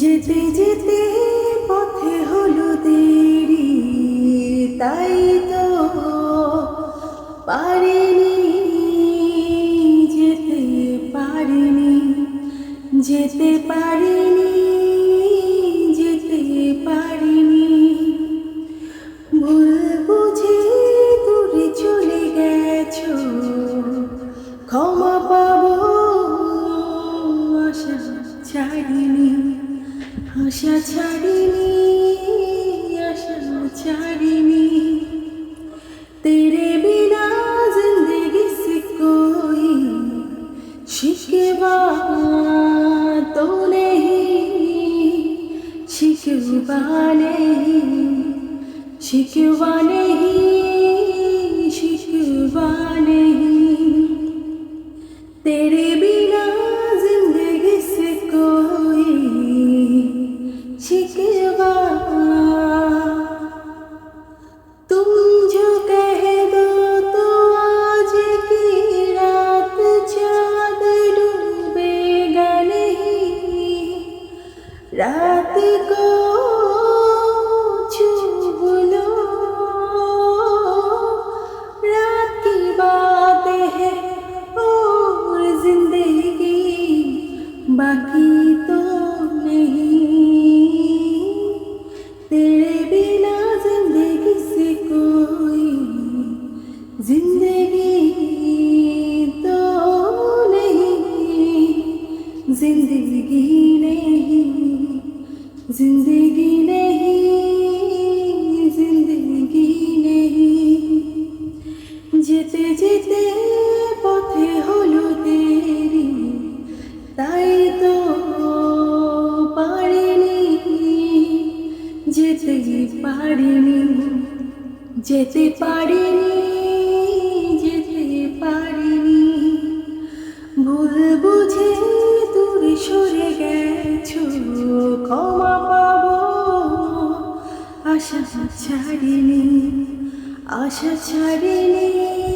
যেতে যেতে পথে হলো দেরি, তাই তো পারিনি যেতে পারিনি যেতে পারিনি যেতে পারিনি। ভুল বুঝে দূরে চলে গেছো, ক্ষমা পাবো, আশা ছাড়িনি। আশা ছাড়িনি আশা ছাড়িনি। তেরে বিনা জিন্দগি সে কোই? শিখবা তো নেই শিখবা নেই শিখবা নেই রাত গো চুবুলো, রাত কি বাত হে ওর জিন্দগি, বাকি তো নেহি তেরে বিনা জিন্দগি সে কোই? জিন্দগি जिंदगी नहीं जिंदगी नहीं जिंदगी नहीं যেতে যেতে পথে হলো দেরি তাই তো পারিনি যেতে পারিনি যেতে পারিনি আশা ছাড়িনি আশা ছাড়িনি।